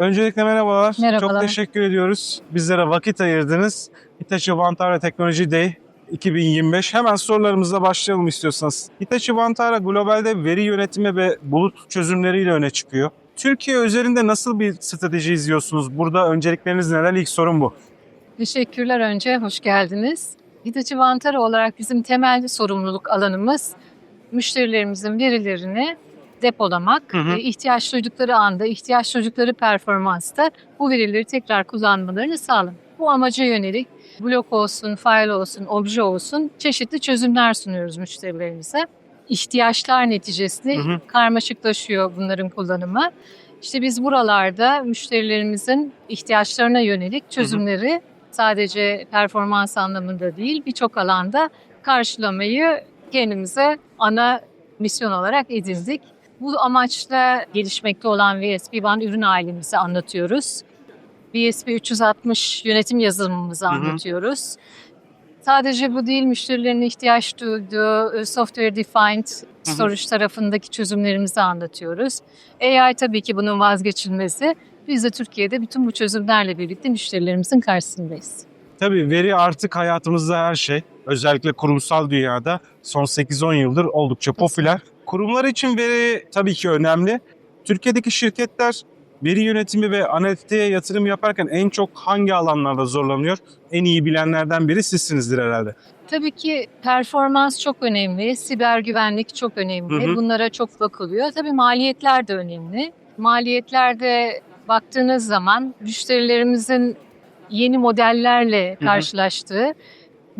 Öncelikle merhabalar. Merhabalar. Çok teşekkür ediyoruz. Bizlere vakit ayırdınız. Hitachi Vantara Teknoloji Day 2025. Hemen sorularımızla başlayalım istiyorsanız. Hitachi Vantara globalde veri yönetimi ve bulut çözümleriyle öne çıkıyor. Türkiye üzerinde nasıl bir strateji izliyorsunuz? Burada öncelikleriniz neler? İlk sorun bu. Teşekkürler önce, hoş geldiniz. Hitachi Vantara olarak bizim temel sorumluluk alanımız müşterilerimizin verilerini depolamak Hı hı. ve ihtiyaç duydukları anda, ihtiyaç duydukları performansta bu verileri tekrar kullanmalarını sağlamak. Bu amaca yönelik blok olsun, file olsun, obje olsun çeşitli çözümler sunuyoruz müşterilerimize. İhtiyaçlar neticesinde Hı hı. karmaşıklaşıyor bunların kullanımı. İşte biz buralarda müşterilerimizin ihtiyaçlarına yönelik çözümleri sadece performans anlamında değil birçok alanda karşılamayı kendimize ana misyon olarak edindik. Bu amaçla gelişmekte olan VSP One ürün ailemizi anlatıyoruz. VSP 360 yönetim yazılımımızı anlatıyoruz. Sadece bu değil, müşterilerin ihtiyaç duyduğu e, software defined storage tarafındaki çözümlerimizi anlatıyoruz. AI tabii ki bunun vazgeçilmezi. Biz de Türkiye'de bütün bu çözümlerle birlikte müşterilerimizin karşısındayız. Tabii veri artık hayatımızda her şey. Özellikle kurumsal dünyada son 8-10 yıldır oldukça popüler. Kurumlar için veri tabii ki önemli. Türkiye'deki şirketler veri yönetimi ve analitiğe yatırım yaparken en çok hangi alanlarda zorlanıyor? En iyi bilenlerden biri sizsinizdir herhalde. Tabii ki performans çok önemli, siber güvenlik çok önemli. Hı hı. Bunlara çok bakılıyor. Tabii maliyetler de önemli. Maliyetlerde baktığınız zaman müşterilerimizin yeni modellerle hı. karşılaştığı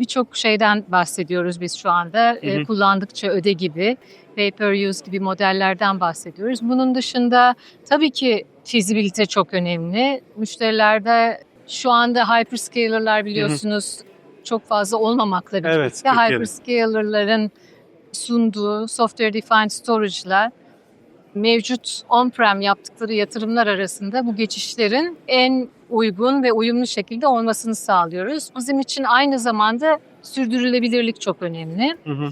birçok şeyden bahsediyoruz biz şu anda. hı. E, kullandıkça öde gibi, pay per use gibi modellerden bahsediyoruz. Bunun dışında tabii ki fizibilite çok önemli. Müşterilerde şu anda hyperscaler'lar biliyorsunuz çok fazla olmamakla birlikte Evet, hyperscaler'ların sunduğu software defined storage'la mevcut on-prem yaptıkları yatırımlar arasında bu geçişlerin en uygun ve uyumlu şekilde olmasını sağlıyoruz. Bizim için aynı zamanda sürdürülebilirlik çok önemli. Hı hı.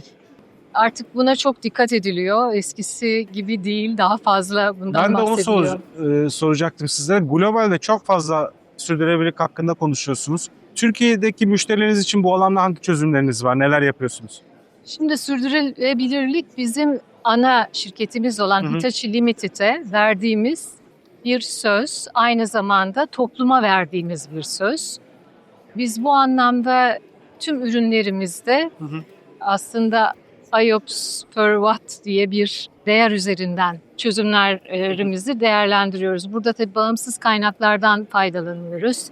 Artık buna çok dikkat ediliyor. Eskisi gibi değil, daha fazla bundan Ben de onu bahsediliyor. sor- e, soracaktım sizlere. Globalde çok fazla sürdürülebilirlik hakkında konuşuyorsunuz. Türkiye'deki müşterileriniz için bu alanda hangi çözümleriniz var? Neler yapıyorsunuz? Şimdi sürdürülebilirlik bizim ana şirketimiz olan Hı hı. Hitachi Limited'e verdiğimiz bir söz, aynı zamanda topluma verdiğimiz bir söz. Biz bu anlamda tüm ürünlerimizde Hı hı. aslında IOPS per watt diye bir değer üzerinden çözümlerimizi değerlendiriyoruz. Burada tabii bağımsız kaynaklardan faydalanıyoruz.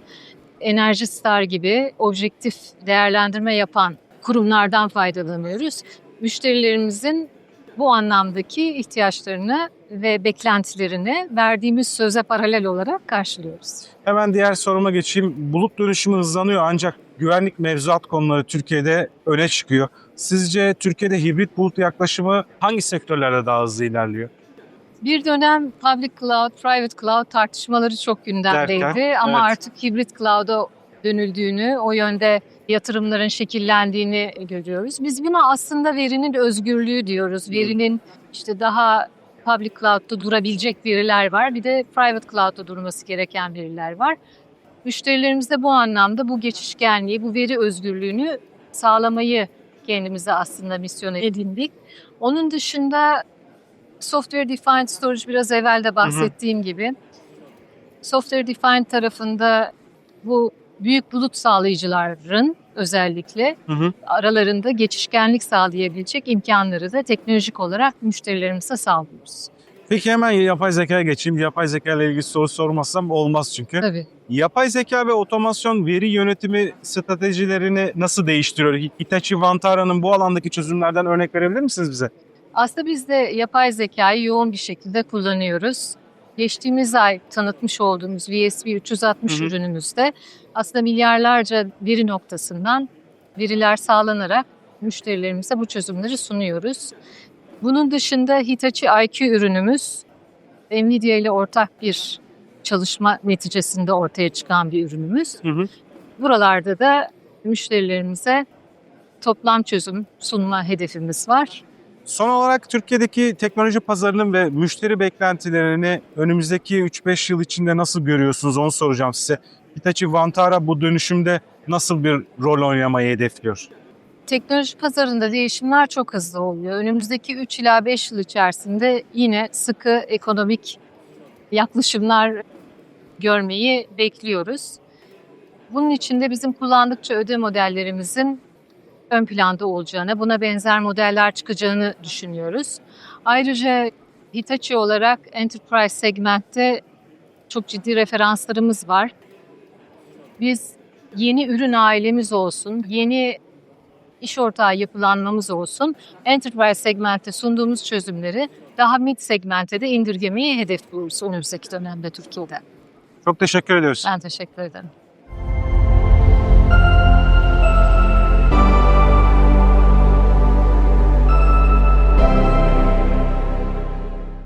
Enerji Star gibi objektif değerlendirme yapan kurumlardan faydalanıyoruz. Müşterilerimizin bu anlamdaki ihtiyaçlarını ve beklentilerini verdiğimiz söze paralel olarak karşılıyoruz. Hemen diğer soruma geçeyim. Bulut dönüşümü hızlanıyor ancak güvenlik mevzuat konuları Türkiye'de öne çıkıyor. Sizce Türkiye'de hibrit bulut yaklaşımı hangi sektörlerde daha hızlı ilerliyor? Bir dönem public cloud, private cloud tartışmaları çok gündemdeydi Derken, ama evet. artık hibrit cloud'a dönüldüğünü, o yönde yatırımların şekillendiğini görüyoruz. Biz buna aslında verinin özgürlüğü diyoruz. Verinin işte daha public cloud'da durabilecek veriler var. Bir de private cloud'da durması gereken veriler var. Müşterilerimiz de bu anlamda bu geçişkenliği, bu veri özgürlüğünü sağlamayı kendimize aslında misyon edindik. Onun dışında Software Defined Storage biraz evvel de bahsettiğim gibi Software Defined tarafında bu büyük bulut sağlayıcıların özellikle Hı hı. aralarında geçişkenlik sağlayabilecek imkanları da teknolojik olarak müşterilerimize sağlıyoruz. Peki hemen yapay zekaya geçeyim. Yapay zeka ile ilgili soru sormazsam olmaz çünkü. Tabii. Yapay zeka ve otomasyon veri yönetimi stratejilerini nasıl değiştiriyor? Hitachi Vantara'nın bu alandaki çözümlerden örnek verebilir misiniz bize? Aslında biz de yapay zekayı yoğun bir şekilde kullanıyoruz. Geçtiğimiz ay tanıtmış olduğumuz VSP 360 Hı hı. ürünümüzde aslında milyarlarca veri noktasından veriler sağlanarak müşterilerimize bu çözümleri sunuyoruz. Bunun dışında Hitachi IQ ürünümüz Nvidia ile ortak bir çalışma neticesinde ortaya çıkan bir ürünümüz. Hı hı. Buralarda da müşterilerimize toplam çözüm sunma hedefimiz var. Son olarak Türkiye'deki teknoloji pazarının ve müşteri beklentilerini önümüzdeki 3-5 yıl içinde nasıl görüyorsunuz onu soracağım size. Hitachi Vantara bu dönüşümde nasıl bir rol oynamayı hedefliyor? Teknoloji pazarında değişimler çok hızlı oluyor. Önümüzdeki 3 ila 5 yıl içerisinde yine sıkı ekonomik yaklaşımlar görmeyi bekliyoruz. Bunun için de bizim kullandıkça öde modellerimizin ön planda olacağını, buna benzer modeller çıkacağını düşünüyoruz. Ayrıca Hitachi olarak enterprise segmentte çok ciddi referanslarımız var. Biz yeni ürün ailemiz olsun, yeni iş ortağı yapılanmamız olsun, enterprise segmentte sunduğumuz çözümleri daha mid segmente de indirgemeyi hedefliyoruz önümüzdeki dönemde Türkiye'de. Çok teşekkür ediyoruz. Ben teşekkür ederim.